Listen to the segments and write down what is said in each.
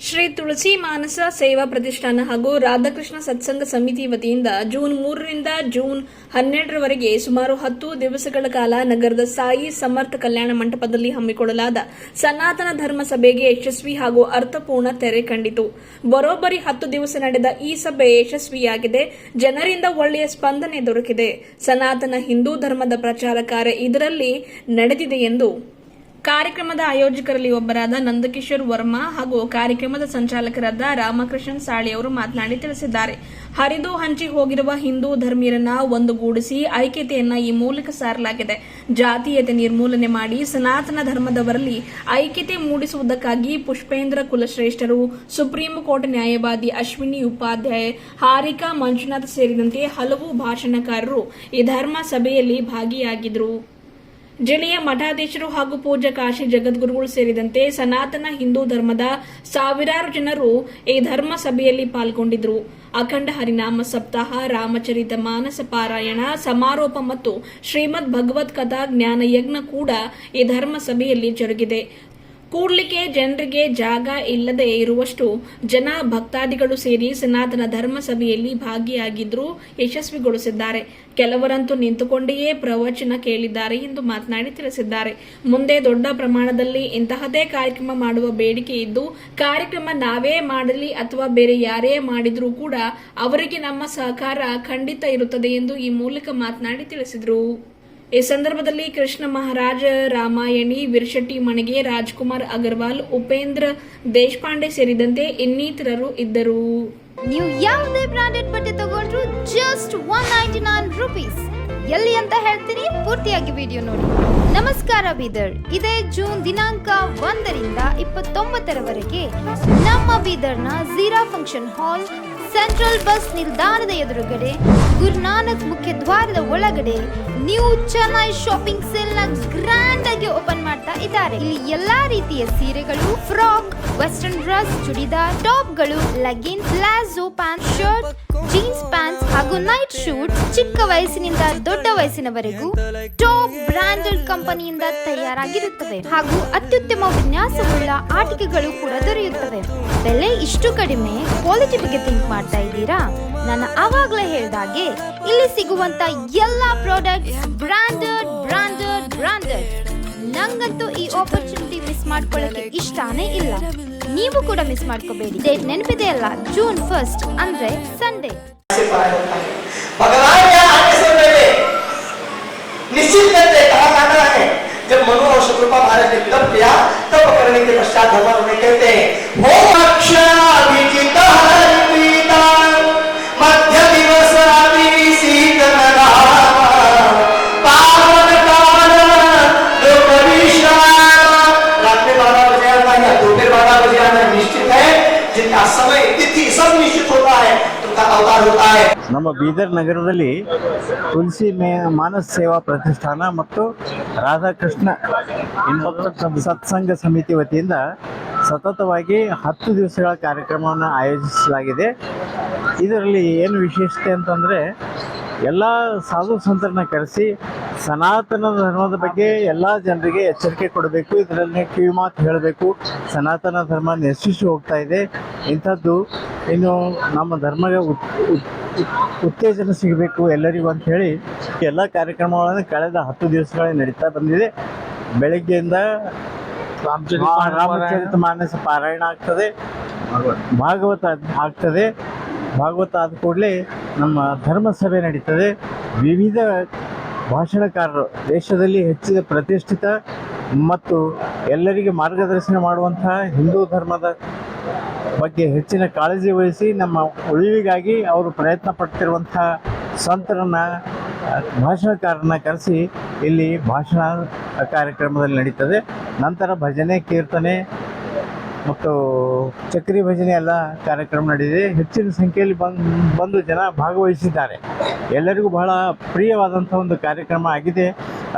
ಶ್ರೀ ತುಳಸಿ ಮಾನಸ ಸೇವಾ ಪ್ರತಿಷ್ಠಾನ ಹಾಗೂ ರಾಧಾಕೃಷ್ಣ ಸತ್ಸಂಗ ಸಮಿತಿ ವತಿಯಿಂದ ಜೂನ್ ಮೂರರಿಂದ ಜೂನ್ ಹನ್ನೆರಡರವರೆಗೆ ಸುಮಾರು ಹತ್ತು ದಿವಸಗಳ ಕಾಲ ನಗರದ ಸಾಯಿ ಸಮರ್ಥ ಕಲ್ಯಾಣ ಮಂಟಪದಲ್ಲಿ ಹಮ್ಮಿಕೊಳ್ಳಲಾದ ಸನಾತನ ಧರ್ಮ ಸಭೆಗೆ ಯಶಸ್ವಿ ಹಾಗೂ ಅರ್ಥಪೂರ್ಣ ತೆರೆ ಕಂಡಿತು. ಬರೋಬ್ಬರಿ ಹತ್ತು ದಿವಸ ನಡೆದ ಈ ಸಭೆ ಯಶಸ್ವಿಯಾಗಿದೆ. ಜನರಿಂದ ಒಳ್ಳೆಯ ಸ್ಪಂದನೆ ದೊರಕಿದೆ. ಸನಾತನ ಹಿಂದೂ ಧರ್ಮದ ಪ್ರಚಾರ ಕಾರ್ಯ ಇದರಲ್ಲಿ ನಡೆದಿದೆ ಎಂದು ಕಾರ್ಯಕ್ರಮದ ಆಯೋಜಕರಲ್ಲಿ ಒಬ್ಬರಾದ ನಂದಕಿಶೋರ್ ವರ್ಮಾ ಹಾಗೂ ಕಾರ್ಯಕ್ರಮದ ಸಂಚಾಲಕರಾದ ರಾಮಕೃಷ್ಣನ್ ಸಾಳಿ ಅವರು ಮಾತನಾಡಿ ತಿಳಿಸಿದ್ದಾರೆ. ಹರಿದು ಹಂಚಿ ಹೋಗಿರುವ ಹಿಂದೂ ಧರ್ಮೀಯರನ್ನ ಒಂದುಗೂಡಿಸಿ ಐಕ್ಯತೆಯನ್ನ ಈ ಮೂಲಕ ಸಾರಲಾಗಿದೆ. ಜಾತೀಯತೆ ನಿರ್ಮೂಲನೆ ಮಾಡಿ ಸನಾತನ ಧರ್ಮದವರಲ್ಲಿ ಐಕ್ಯತೆ ಮೂಡಿಸುವುದಕ್ಕಾಗಿ ಪುಷ್ಪೇಂದ್ರ ಕುಲಶ್ರೇಷ್ಠರು, ಸುಪ್ರೀಂ ಕೋರ್ಟ್ ನ್ಯಾಯವಾದಿ ಅಶ್ವಿನಿ ಉಪಾಧ್ಯಾಯ, ಹಾರಿಕಾ ಮಂಜುನಾಥ್ ಸೇರಿದಂತೆ ಹಲವು ಭಾಷಣಕಾರರು ಈ ಧರ್ಮ ಸಭೆಯಲ್ಲಿ ಭಾಗಿಯಾಗಿದ್ದರು ಜಿಲ್ಲೆಯ ಮಠಾಧೀಶರು ಹಾಗೂ ಪೂಜ್ಯ ಕಾಶಿ ಜಗದ್ಗುರುಗಳು ಸೇರಿದಂತೆ ಸನಾತನ ಹಿಂದೂ ಧರ್ಮದ ಸಾವಿರಾರು ಜನರು ಈ ಧರ್ಮ ಸಭೆಯಲ್ಲಿ ಪಾಲ್ಗೊಂಡಿದ್ದರು. ಅಖಂಡ ಹರಿನಾಮ ಸಪ್ತಾಹ, ರಾಮಚರಿತ ಮಾನಸ ಪಾರಾಯಣ, ಸಮಾರೋಪ ಮತ್ತು ಶ್ರೀಮದ್ ಭಗವತ್ ಕಥಾ ಜ್ಞಾನ ಯಜ್ಞ ಕೂಡ ಈ ಧರ್ಮ ಸಭೆಯಲ್ಲಿ ಜರುಗಿದೆ. ಕೂಡ್ಲಿಕ್ಕೆ ಜನರಿಗೆ ಜಾಗ ಇಲ್ಲದೆ ಇರುವಷ್ಟು ಜನ ಭಕ್ತಾದಿಗಳು ಸೇರಿ ಸನಾತನ ಧರ್ಮ ಸಭೆಯಲ್ಲಿ ಭಾಗಿಯಾಗಿದ್ರು ಯಶಸ್ವಿಗೊಳಿಸಿದ್ದಾರೆ. ಕೆಲವರಂತೂ ನಿಂತುಕೊಂಡೆಯೇ ಪ್ರವಚನ ಕೇಳಿದ್ದಾರೆ ಎಂದು ಮಾತನಾಡಿ ತಿಳಿಸಿದ್ದಾರೆ. ಮುಂದೆ ದೊಡ್ಡ ಪ್ರಮಾಣದಲ್ಲಿ ಇಂತಹದೇ ಕಾರ್ಯಕ್ರಮ ಮಾಡುವ ಬೇಡಿಕೆ ಇದ್ದು, ಕಾರ್ಯಕ್ರಮ ನಾವೇ ಮಾಡಲಿ ಅಥವಾ ಬೇರೆ ಯಾರೇ ಮಾಡಿದ್ರೂ ಕೂಡ ಅವರಿಗೆ ನಮ್ಮ ಸಹಕಾರ ಖಂಡಿತ ಇರುತ್ತದೆ ಎಂದು ಈ ಮೂಲಕ ಮಾತನಾಡಿ ತಿಳಿಸಿದರು. ಈ ಸಂದರ್ಭದಲ್ಲಿ ಕೃಷ್ಣ ಮಹಾರಾಜ, ರಾಮಾಯಣಿ, ವಿರ್ಶೆಟ್ಟಿ, ಮಣಿಗೆ, ರಾಜ್ಕುಮಾರ್ ಅಗರ್ವಾಲ್, ಉಪೇಂದ್ರ ದೇಶಪಾಂಡೆ ಸೇರಿದಂತೆ ಇನ್ನಿತರರು ಇದ್ದರು. ನೀವು ಯಾವುದೇ ಬ್ರಾಂಡೆಡ್ ಬಟ್ಟೆ ತಗೊಂಡ್ರು just one ninety nine rupees ಎಲ್ಲಿ ಅಂತ ಹೇಳ್ತೀನಿ, ಪೂರ್ತಿಯಾಗಿ ವಿಡಿಯೋ ನೋಡಿ. ನಮಸ್ಕಾರ ಬೀದರ್. ಇದೇ ಜೂನ್ ದಿನಾಂಕ ಒಂದರಿಂದ ಇಪ್ಪತ್ತೊಂಬತ್ತರವರೆಗೆ ನಮ್ಮ ಬೀದರ್ನ Zeera function hall central bus ನಿಲ್ದಾಣದ ಎದುರುಗಡೆ ಗುರುನಾನಕ್ ಮುಖ್ಯ ದ್ವಾರದ ಒಳಗಡೆ ನ್ಯೂ ಚೆನ್ನೈ ಶಾಪಿಂಗ್ ಸೆಲ್ನ ಗ್ರ್ಯಾಂಡ್ ಆಗಿ ಓಪನ್ ಮಾಡ್ತಾ ಇದ್ದಾರೆ. ಇಲ್ಲಿ ಎಲ್ಲಾ ರೀತಿಯ ಸೀರೆಗಳು frock western dress churidar ಟಾಪ್ಗಳು legging palazzo pant shirt jeans pants ಹಾಗೂ ನೈಟ್ ಶೂಟ್ ಚಿಕ್ಕ ವಯಸ್ಸಿನಿಂದ ದೊಡ್ಡ ವಯಸ್ಸಿನವರೆಗೂ ಟಾಪ್ ಬ್ರಾಂಡೆಡ್ ಕಂಪನಿಯಿಂದ ತಯಾರಾಗಿರುತ್ತವೆ ಹಾಗೂ ಅತ್ಯುತ್ತಮ ವಿನ್ಯಾಸವುಳ್ಳ ಆಟಿಕೆಗಳು ಕೂಡ ದೊರೆಯುತ್ತವೆ. ಬೆಲೆ ಇಷ್ಟು ಕಡಿಮೆ ಕ್ವಾಲಿಟಿ ಬಗ್ಗೆ ಥಿಂಕ್ ಮಾಡ್ತಾ ಇದ್ದೀರಾ? ನಾನು ಆವಾಗಲೇ ಹೇಳಿದಾಗೆ ಇಲ್ಲಿ ಸಿಗುವಂತ ಎಲ್ಲಾ ಪ್ರಾಡಕ್ಟ್ಸ್ ಬ್ರಾಂಡೆಡ್ ಬ್ರಾಂಡೆಡ್ ಬ್ರಾಂಡೆಡ್ ನಂಗಂತೂ ಈ ಆಪರ್ಚುನಿಟಿ ಮಿಸ್ ಮಾಡ್ಕೊಳ್ಳೋಕೆ ಇಷ್ಟಾನೇ ಇಲ್ಲ. ನೀವು ಕೂಡ ಮಿಸ್ ಮಾಡ್ಕೋಬೇಡಿ. ಡೇಟ್ ನೆನಪಿದೆ ಅಲ್ಲ ಜೂನ್ ಫಸ್ಟ್ ಅಂದ್ರೆ ಸಂಡೇ से पराय होता है भगवान यहाँ आने से पहले निश्चित करते, कहा जाना है, जब मनु और शत्रुपा महाराज ने तप किया तब करने के पश्चात भगवान ಬೀದರ್ ನಗರದಲ್ಲಿ ತುಳಸಿ ಮೇ ಮಾನಸ ಸೇವಾ ಪ್ರತಿಷ್ಠಾನ ಮತ್ತು ರಾಧಾಕೃಷ್ಣ ಸತ್ಸಂಗ ಸಮಿತಿ ವತಿಯಿಂದ ಸತತವಾಗಿ ಹತ್ತು ದಿವಸಗಳ ಕಾರ್ಯಕ್ರಮವನ್ನು ಆಯೋಜಿಸಲಾಗಿದೆ. ಇದರಲ್ಲಿ ಏನು ವಿಶೇಷತೆ ಅಂತಂದರೆ ಎಲ್ಲ ಸಾಧು ಸಂತರನ್ನ ಕರೆಸಿ ಸನಾತನ ಧರ್ಮದ ಬಗ್ಗೆ ಎಲ್ಲ ಜನರಿಗೆ ಎಚ್ಚರಿಕೆ ಕೊಡಬೇಕು. ಇದರಲ್ಲಿ ಕಿವಿ ಮಾತು ಹೇಳಬೇಕು. ಸನಾತನ ಧರ್ಮ ನಶಿಸಿ ಹೋಗ್ತಾ ಇದೆ. ಇಂಥದ್ದು ಇನ್ನು ನಮ್ಮ ಧರ್ಮದ ಉತ್ತೇಜನ ಸಿಗಬೇಕು ಎಲ್ಲರಿಗೂ ಅಂತ ಹೇಳಿ ಎಲ್ಲ ಕಾರ್ಯಕ್ರಮಗಳನ್ನು ಕಳೆದ ಹತ್ತು ದಿವಸಗಳಲ್ಲಿ ನಡೀತಾ ಬಂದಿದೆ. ಬೆಳಗ್ಗೆಯಿಂದ ರಾಮಚರಿತ ಮಾನಸ ಪಾರಾಯಣ ಆಗ್ತದೆ. ಭಾಗವತ ಆಗ್ತದೆ. ಭಾಗವತ ಆದ ಕೂಡಲೇ ನಮ್ಮ ಧರ್ಮ ಸಭೆ ನಡೀತದೆ. ವಿವಿಧ ಭಾಷಣಕಾರರು ದೇಶದಲ್ಲಿ ಹೆಚ್ಚಿದ ಪ್ರತಿಷ್ಠಿತ ಮತ್ತು ಎಲ್ಲರಿಗೆ ಮಾರ್ಗದರ್ಶನ ಮಾಡುವಂತಹ ಹಿಂದೂ ಧರ್ಮದ ಬಗ್ಗೆ ಹೆಚ್ಚಿನ ಕಾಳಜಿ ವಹಿಸಿ ನಮ್ಮ ಉಳಿವಿಗಾಗಿ ಅವರು ಪ್ರಯತ್ನ ಪಡ್ತಿರುವಂಥ ಸಂತರನ್ನ ಭಾಷಣಕಾರರನ್ನ ಕರೆಸಿ ಇಲ್ಲಿ ಭಾಷಣ ಕಾರ್ಯಕ್ರಮದಲ್ಲಿ ನಡೀತದೆ. ನಂತರ ಭಜನೆ, ಕೀರ್ತನೆ ಮತ್ತು ಚಕ್ರಿ ಭಜನೆ ಎಲ್ಲ ಕಾರ್ಯಕ್ರಮ ನಡೆದಿದೆ. ಹೆಚ್ಚಿನ ಸಂಖ್ಯೆಯಲ್ಲಿ ಬಂದು ಬಂದು ಜನ ಭಾಗವಹಿಸಿದ್ದಾರೆ. ಎಲ್ಲರಿಗೂ ಬಹಳ ಪ್ರಿಯವಾದಂಥ ಒಂದು ಕಾರ್ಯಕ್ರಮ ಆಗಿದೆ.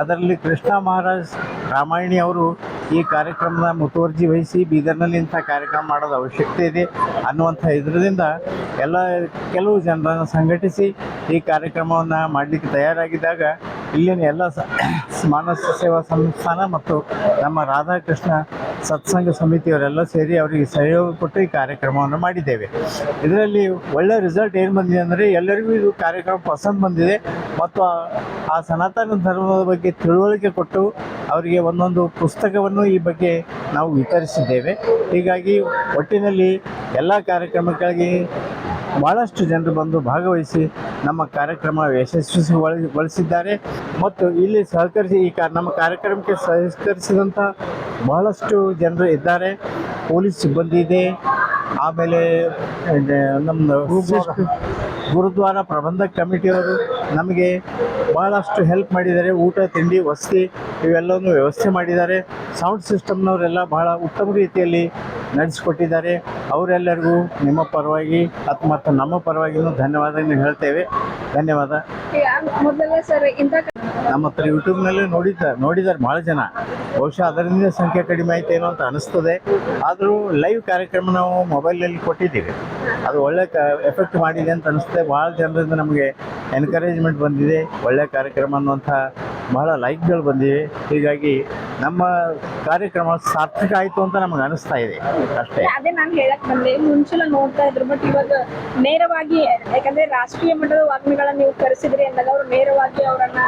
ಅದರಲ್ಲಿ ಕೃಷ್ಣ ಮಹಾರಾಜ್ ರಾಮಾಯಣಿ ಅವರು ಈ ಕಾರ್ಯಕ್ರಮದ ಮುತುವರ್ಜಿ ವಹಿಸಿ ಬೀದರ್ನಲ್ಲಿ ಇಂಥ ಕಾರ್ಯಕ್ರಮ ಮಾಡೋದು ಅವಶ್ಯಕತೆ ಇದೆ ಅನ್ನುವಂಥ ಇದರಿಂದ ಎಲ್ಲ ಕೆಲವು ಜನರನ್ನು ಸಂಘಟಿಸಿ ಈ ಕಾರ್ಯಕ್ರಮವನ್ನು ಮಾಡಲಿಕ್ಕೆ ತಯಾರಾಗಿದ್ದಾಗ ಇಲ್ಲಿನ ಎಲ್ಲ ಸ ಮಾನಸ ಸೇವಾ ಸಂಸ್ಥಾನ ಮತ್ತು ನಮ್ಮ ರಾಧಾಕೃಷ್ಣ ಸತ್ಸಂಗ ಸಮಿತಿಯವರೆಲ್ಲ ಸೇರಿ ಅವರಿಗೆ ಸಹಯೋಗ ಕೊಟ್ಟು ಈ ಕಾರ್ಯಕ್ರಮವನ್ನು ಮಾಡಿದ್ದೇವೆ. ಇದರಲ್ಲಿ ಒಳ್ಳೆ ರಿಸಲ್ಟ್ ಏನು ಬಂದಿದೆ ಅಂದರೆ ಎಲ್ಲರಿಗೂ ಇದು ಕಾರ್ಯಕ್ರಮ ಪಸಂದ್ ಬಂದಿದೆ. ಮತ್ತು ಆ- ಸನಾತನ ಧರ್ಮದ ಬಗ್ಗೆ ತಿಳುವಳಿಕೆ ಕೊಟ್ಟು ಅವರಿಗೆ ಒಂದೊಂದು ಪುಸ್ತಕವನ್ನು ಈ ಬಗ್ಗೆ ನಾವು ವಿತರಿಸಿದ್ದೇವೆ. ಹೀಗಾಗಿ ಒಟ್ಟಿನಲ್ಲಿ ಎಲ್ಲ ಕಾರ್ಯಕ್ರಮಗಳಿಗೆ ಭಾಳಷ್ಟು ಜನರು ಬಂದು ಭಾಗವಹಿಸಿ ನಮ್ಮ ಕಾರ್ಯಕ್ರಮ ಯಶಸ್ವಿಗೊಳಿಸಿದ್ದಾರೆ. ಮತ್ತು ಇಲ್ಲಿ ಸಹಕರಿಸಿ ಈ ಕಾ ನಮ್ಮ ಕಾರ್ಯಕ್ರಮಕ್ಕೆ ಸಹಕರಿಸಿದಂಥ ಬಹಳಷ್ಟು ಜನರು ಇದ್ದಾರೆ. ಪೊಲೀಸ್ ಸಿಬ್ಬಂದಿ ಇದೆ. ಆಮೇಲೆ ನಮ್ಮ ಗುರುದ್ವಾರ. ಪ್ರಬಂಧಕ ಕಮಿಟಿಯವರು ನಮಗೆ ಭಾಳಷ್ಟು ಹೆಲ್ಪ್ ಮಾಡಿದ್ದಾರೆ. ಊಟ ತಿಂಡಿ ವಸತಿ ಇವೆಲ್ಲವನ್ನು ವ್ಯವಸ್ಥೆ ಮಾಡಿದ್ದಾರೆ. ಸೌಂಡ್ ಸಿಸ್ಟಮ್ನವರೆಲ್ಲ ಬಹಳ ಉತ್ತಮ ರೀತಿಯಲ್ಲಿ ನಡೆಸಿಕೊಟ್ಟಿದ್ದಾರೆ. ಅವರೆಲ್ಲರಿಗೂ ನಿಮ್ಮ ಪರವಾಗಿ ಮತ್ತು ನಮ್ಮ ಪರವಾಗಿಯೂ ಧನ್ಯವಾದಗಳನ್ನು ಹೇಳ್ತೇವೆ. ಧನ್ಯವಾದ. ಸರ್ ನಮ್ಮ ಹತ್ರ ಯೂಟ್ಯೂಬ್ನಲ್ಲಿ ನೋಡಿದ್ದಾರೆ ನೋಡಿದ್ದಾರೆ ಭಾಳ ಜನ. ಬಹುಶಃ ಅದರಿಂದ ಸಂಖ್ಯೆ ಕಡಿಮೆ ಆಯ್ತು ಏನೋ ಅಂತ ಅನಿಸ್ತದೆ. ಆದರೂ ಲೈವ್ ಕಾರ್ಯಕ್ರಮ ನಾವು ಮೊಬೈಲಲ್ಲಿ ಕೊಟ್ಟಿದ್ದೀವಿ. ಅದು ಒಳ್ಳೆ ಕ ಎಫೆಕ್ಟ್ ಮಾಡಿದೆ ಅಂತ ಅನಿಸ್ತದೆ. ಭಾಳ ಜನರಿಂದ ನಮಗೆ ಎನ್ಕರೇಜ್ಮೆಂಟ್ ಬಂದಿದೆ. ಒಳ್ಳೆ ಕಾರ್ಯಕ್ರಮ ಅನ್ನುವಂಥ ಬಹಳ ಲೈಕ್ಗಳು ಬಂದಿವೆ. ಹೀಗಾಗಿ ನಮ್ಮ ಕಾರ್ಯಕ್ರಮ ಸಾರ್ಥಕ ಆಯಿತು ಅಂತ ನಮ್ಗೆ ಅನಿಸ್ತಾ ಇದೆ. ಅಷ್ಟೇ. ಅದೇ ನಾನು ಹೇಳಕ್ ಬಂದೆ ಮುಂಚೆಲ್ಲ ನೋಡ್ತಾ ಇದ್ರು ಬಟ್ ಇವಾಗ ನೇರವಾಗಿ ಯಾಕಂದ್ರೆ ರಾಷ್ಟ್ರೀಯ ಮಟ್ಟದ ವಾಗ್ಮಿಗಳನ್ನ ನೀವು ಕರೆಸಿದ್ರಿ ಅಂದಾಗ ಅವರು ನೇರವಾಗಿ ಅವರನ್ನ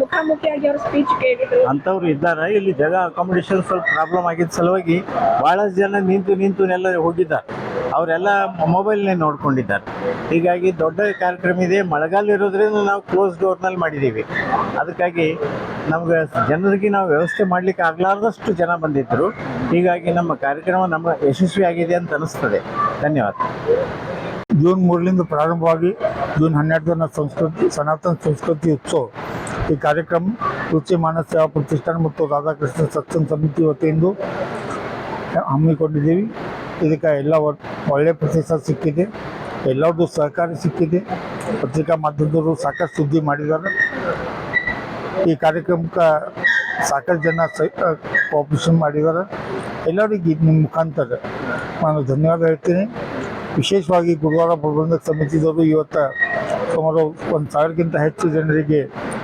ಮುಖಾಮುಖಿಯಾಗಿ ಅವ್ರ ಸ್ಪೀಚ್ ಕೇಳಿದ್ರು. ಅಂತವ್ರು ಇದ್ದಾರೆ. ಇಲ್ಲಿ ಜಗ ಅಕಾಮಿಡೇಷನ್ ಸ್ವಲ್ಪ ಪ್ರಾಬ್ಲಮ್ ಆಗಿದ್ದ ಸಲುವಾಗಿ ಬಹಳಷ್ಟು ಜನ ನಿಂತು ನಿಂತು ಎಲ್ಲ ಹೋಗಿದ್ದಾರೆ. ಅವರೆಲ್ಲ ಮೊಬೈಲ್ನೇ ನೋಡ್ಕೊಂಡಿದ್ದಾರೆ. ಹೀಗಾಗಿ ದೊಡ್ಡ ಕಾರ್ಯಕ್ರಮ ಇದೆ. ಮಳೆಗಾಲ ಇರೋದ್ರಿಂದ ನಾವು ಕ್ಲೋಸ್ ಡೋರ್ನಲ್ಲಿ ಮಾಡಿದ್ದೀವಿ. ಅದಕ್ಕಾಗಿ ನಮ್ಗೆ ಜನರಿಗೆ ನಾವು ವ್ಯವಸ್ಥೆ ಮಾಡಲಿಕ್ಕೆ ಆಗಲಾರ್ದಷ್ಟು ಜನ ಬಂದಿದ್ದರು. ಹೀಗಾಗಿ ನಮ್ಮ ಕಾರ್ಯಕ್ರಮ ನಮ್ಮ ಯಶಸ್ವಿ ಆಗಿದೆ ಅಂತ ಅನಿಸ್ತದೆ. ಧನ್ಯವಾದ. ಜೂನ್ ಮೂರರಿಂದ ಪ್ರಾರಂಭವಾಗಿ ಜೂನ್ ಹನ್ನೆರಡರ ಸಂಸ್ಕೃತಿ, ಸನಾತನ ಸಂಸ್ಕೃತಿ ಉತ್ಸವ. ಈ ಕಾರ್ಯಕ್ರಮ ರುಚಿ ಮಾನಸ ಸೇವಾ ಪ್ರತಿಷ್ಠಾನ ಮತ್ತು ರಾಧಾಕೃಷ್ಣ ಸತ್ಸಂಗ ಸಮಿತಿ ವತಿಯಿಂದ ಹಮ್ಮಿಕೊಂಡಿದ್ದೀವಿ. ಇದಕ್ಕೆ ಎಲ್ಲ ಒ- ಒಳ್ಳೆಯ ಪ್ರತಿಸಾದ ಸಿಕ್ಕಿದೆ. ಎಲ್ಲರದ್ದು ಸಹಕಾರ ಸಿಕ್ಕಿದೆ. ಪತ್ರಿಕಾ ಮಾಧ್ಯಮದವರು ಸಾಕಷ್ಟು ಸುದ್ದಿ ಮಾಡಿದ್ದಾರೆ. ಈ ಕಾರ್ಯಕ್ರಮಕ್ಕೆ ಸಾಕಷ್ಟು ಜನ ಕೋಆಪರೇಷನ್ ಮಾಡಿದ್ದಾರೆ. ಎಲ್ಲರಿಗೂ ನಿಮ್ಮ ಮುಖಾಂತರ ನಾನು ಧನ್ಯವಾದ ಹೇಳ್ತೀನಿ. ವಿಶೇಷವಾಗಿ ಗುರುವಾರ ಪ್ರಬಂಧಕ ಸಮಿತಿದವರು ಇವತ್ತು ಸುಮಾರು ಒಂದು ಸಾವಿರಕ್ಕಿಂತ ಹೆಚ್ಚು ಜನರಿಗೆ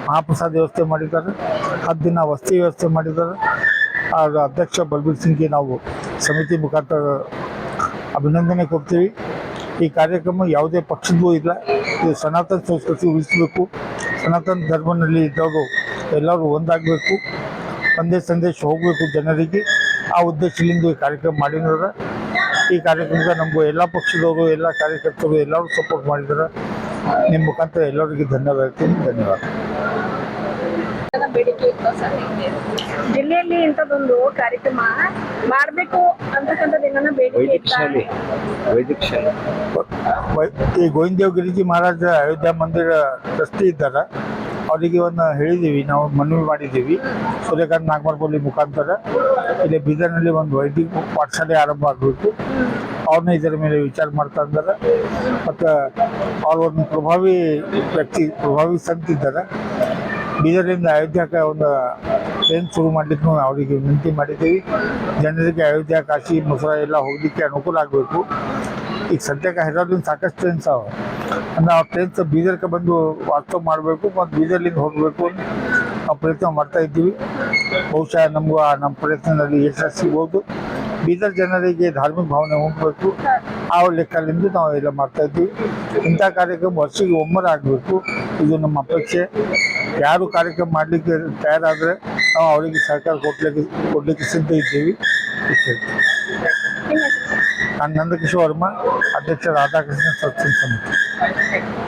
ಮಹಾಪ್ರಸಾದ ವ್ಯವಸ್ಥೆ ಮಾಡಿದ್ದಾರೆ. ಹತ್ತು ದಿನ ವಸತಿ ವ್ಯವಸ್ಥೆ ಮಾಡಿದ್ದಾರೆ. ಆಗ ಅಧ್ಯಕ್ಷ ಬಲ್ಬೀರ್ ಸಿಂಗ್ಗೆ ನಾವು ಸಮಿತಿ ಮುಖಾಂತರ ಅಭಿನಂದನೆ ಕೊಡ್ತೀವಿ. ಈ ಕಾರ್ಯಕ್ರಮ ಯಾವುದೇ ಪಕ್ಷದೂ ಇಲ್ಲ. ಇದು ಸನಾತನ ಸಂಸ್ಕೃತಿ ಉಳಿಸಬೇಕು. ಸನಾತನ ಧರ್ಮನಲ್ಲಿ ಇದ್ದವರು ಎಲ್ಲರೂ ಒಂದಾಗಬೇಕು ಒಂದೇ ಸಂದೇಶ ಹೋಗಬೇಕು ಜನರಿಗೆ. ಆ ಉದ್ದೇಶದಿಂದ ಈ ಕಾರ್ಯಕ್ರಮ ಮಾಡಿದ್ರೆ ಈ ಕಾರ್ಯಕ್ರಮಕ್ಕೆ ನಮಗೂ ಎಲ್ಲ ಪಕ್ಷದವರು ಎಲ್ಲ ಕಾರ್ಯಕರ್ತರು ಎಲ್ಲರೂ ಸಪೋರ್ಟ್ ಮಾಡಿದ್ದಾರೆ. ನಿಮ್ಮ ಮುಖಾಂತರ ಎಲ್ಲರಿಗೂ ಧನ್ಯವಾದ ಹೇಳ್ತೀನಿ. ಧನ್ಯವಾದ. ಜಿಲ್ಲೆಯಲ್ಲಿ ಇಂಥದ್ದೊಂದು ಕಾರ್ಯಕ್ರಮ ಮಾಡಬೇಕು ಅಂತಕ್ಕಂಥದ್ದು ಏನನ್ನ ಬೇಡಿಕೆ ಇತ್ತ? ವೈ- ಈ ಗೋವಿಂದೇವ್ ಗಿರಿಜಿ ಮಹಾರಾಜ ಅಯೋಧ್ಯಾ ಮಂದಿರ ಟ್ರಸ್ಟಿ ಇದ್ದಾರೆ. ಅವರಿಗೆ ಒಂದು ಹೇಳಿದ್ದೀವಿ ನಾವು ಮನವಿ ಮಾಡಿದ್ದೀವಿ ಸೂರ್ಯಕಾಂತ್ ನಾಗಮರ್ಪಲ್ಲಿ ಮುಖಾಂತರ. ಇಲ್ಲಿ ಬೀದರ್ನಲ್ಲಿ ಒಂದು ವೈದ್ಯಕ ಪಾಠಶಾಲೆ ಆರಂಭ ಆಗಬೇಕು. ಅವ್ರನ್ನ ಇದರ ಮೇಲೆ ವಿಚಾರ ಮಾಡ್ತಾ ಇದ್ದಾರೆ. ಮತ್ತು ಅವ್ರು ಒಂದು ಪ್ರಭಾವಿ ವ್ಯಕ್ತಿ, ಪ್ರಭಾವಿ ಸಂತ ಬೀದರಿಂದ ಅಯೋಧ್ಯಕ್ಕೆ ಒಂದು ಟ್ರೈನ್ ಶುರು ಮಾಡಲಿಕ್ಕೆ ಅವರಿಗೆ ವಿನಂತಿ ಮಾಡಿದ್ದೀವಿ. ಜನರಿಗೆ ಅಯೋಧ್ಯ, ಕಾಶಿ ಮಸೂರ ಎಲ್ಲ ಹೋಗಲಿಕ್ಕೆ ಅನುಕೂಲ ಆಗಬೇಕು. ಈಗ ಸದ್ಯಕ್ಕೆ ಹೈದರಾಬಾದ್ಲಿಂದ ಸಾಕಷ್ಟು ಟ್ರೈನ್ಸ್ ಅವ. ನಾವು ಪ್ರಯತ್ನ ಬೀದರ್ಗೆ ಬಂದು ವಾಸ್ತವ ಮಾಡಬೇಕು ಮತ್ತು ಬೀದರ್ಲಿಂದ ಹೋಗಬೇಕು ನಾವು ಪ್ರಯತ್ನ ಮಾಡ್ತಾ ಇದ್ದೀವಿ. ಬಹುಶಃ ನಮಗೂ ಆ ನಮ್ಮ ಪ್ರಯತ್ನದಲ್ಲಿ ಯಶಸ್ಸು ಸಿಗ್ಬೋದು ಬೀದರ್ ಜನರಿಗೆ ಧಾರ್ಮಿಕ ಭಾವನೆ ಹೋಗಬೇಕು ಆ ಲೆಕ್ಕದಿಂದ ನಾವು ಎಲ್ಲ ಮಾಡ್ತಾ ಇದ್ದೀವಿ. ಇಂಥ ಕಾರ್ಯಕ್ರಮ ವರ್ಷಕ್ಕೆ ಒಮ್ಮರ ಆಗಬೇಕು. ಇದು ನಮ್ಮ ಅಪೇಕ್ಷೆ. ಯಾರು ಕಾರ್ಯಕ್ರಮ ಮಾಡಲಿಕ್ಕೆ ತಯಾರಾದರೆ ನಾವು ಅವರಿಗೆ ಸಹಕಾರ ಕೊಡ್ಲಿಕ್ಕೆ ಕೊಡಲಿಕ್ಕೆ ಸಿದ್ಧ ಇದ್ದೀವಿ. ನಾನು ನಂದಕಿಶೋರ್ ವರ್ಮ ಅಧ್ಯಕ್ಷ ರಾಧಾಕೃಷ್ಣ ಸತ್ಸಂಗ ಸಮಿತಿ